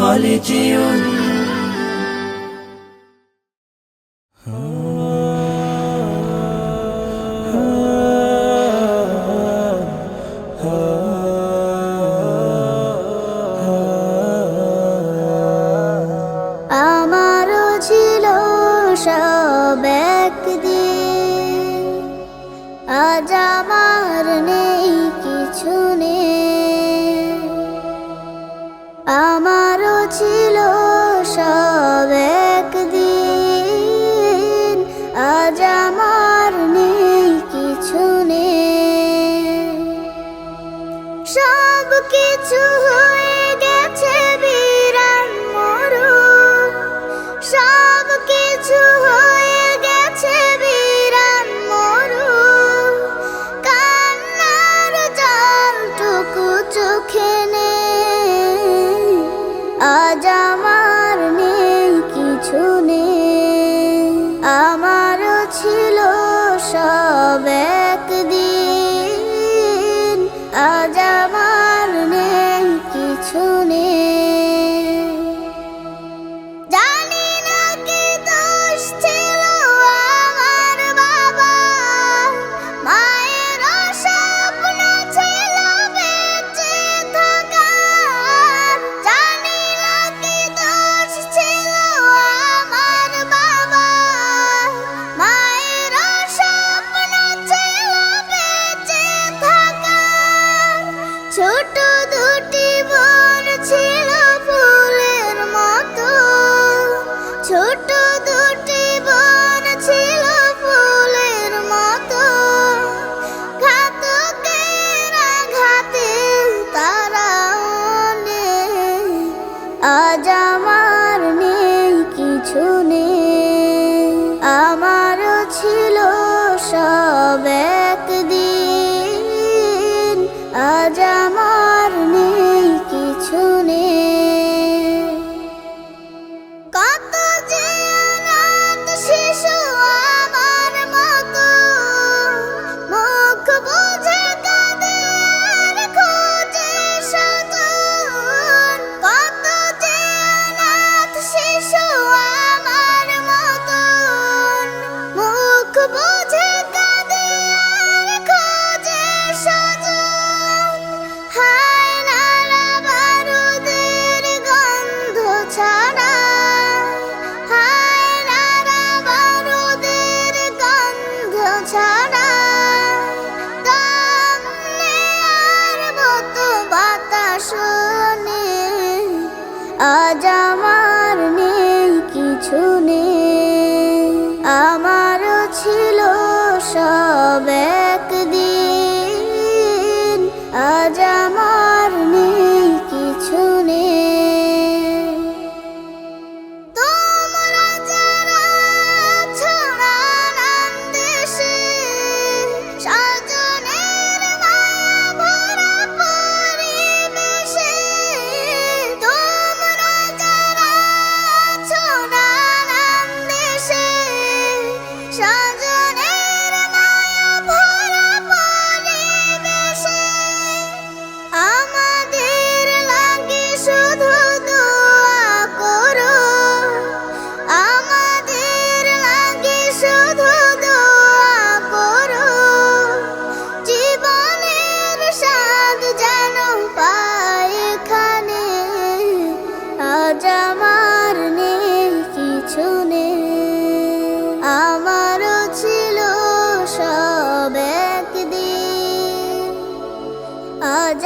হলে যেও কিছু হয়ে গেছে বিরান মরু সব কিছু হয়ে গেছে বিরান মরু কান্নার জলটুকু চোখে নে আজ আমার amar. kaboom! জামা